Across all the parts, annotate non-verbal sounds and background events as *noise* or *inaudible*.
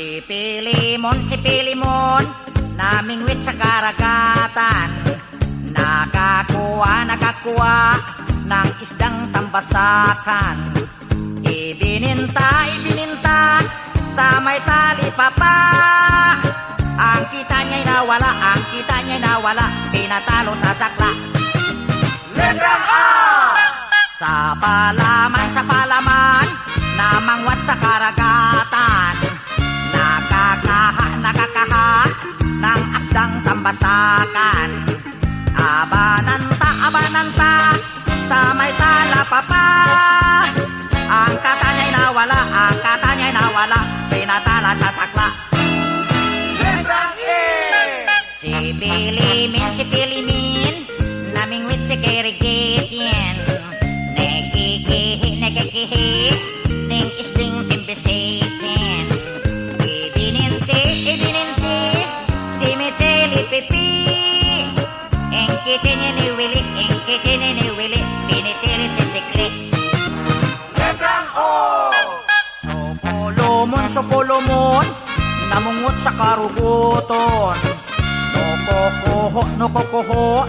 Si Pilimon, si Pilimon, namingwit sa karagatan. Nakakuha, nakakuha ng isdang tambasakan. Ibininta, ibininta sa may tali papa. Ang kita niya'y nawala, ang kita niya'y nawala, pinatalo sa sakla. Letrang A! Sa palaman, sa palaman, namangwat sa karagatan. Pinatala sa sakla. Si Bilimin, si Bilimin, namingwit si Kirikitin. Nakikihi, nakikihi, ning isding timbisitin. Ibininti, ibininti, si Miteli Pipi. Engkiti ni Willy, engkiti ni Willy, pinitili si Supulumon, supulumon, namungot sa karuguton. Nokokoho, nokokoho,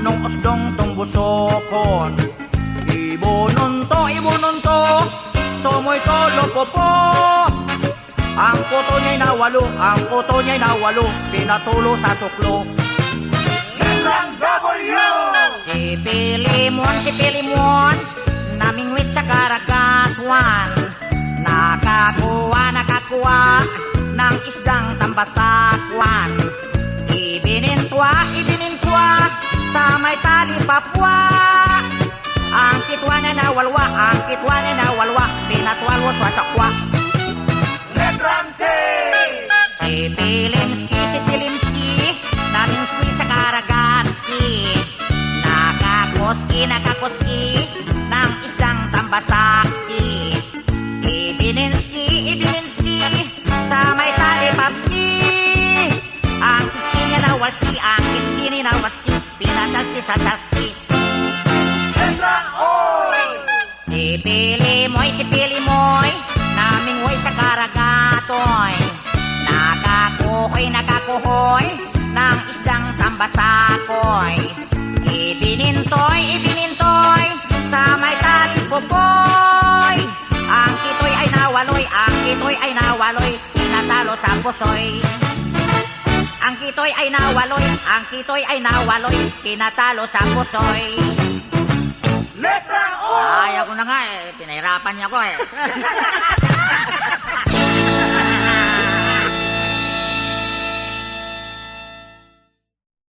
nung usdong tumbusokon. Ibunon to, ibunon to, sumoy ko lopopo. Ang kuto niya'y nawalo, ang kuto niya'y nawalo, pinatulo sa suklo. Si Pilimon, si Pilimon, namingwit sa karagatuan. Nakakuha, nakakuha, ng isdang tambasakwan. Ibinintwa, ibinintwa, sa may tali papwa. Ang kitwa na nawalwa, ang kitwa na nawalwa, pinatwalwo sa sakwa. Si Pilimski, si Pilimski, namingski sa Karagatski. Nakakoski, nakakoski, ng isdang tambasakski. Kiski niya nawalski, ang kiski ni nawalski, pinatalski sa sakski. Si Pilimoy, si Pilimoy, naminghoy sa karagatoy. Nakakuhoy, nakakuhoy, ng isdang tambasakoy. Ibinintoy, ibinintoy, sa may tali popoy. Ang kitoy ay nawaloy, ang kitoy ay nawaloy, pinatalo sa pusoy. Kitoy ay nawaloy, ang kitoy ay nawaloy, pinatalo sa pusoy. Ayaw ko na nga eh, pinahirapan niya ko eh. *laughs*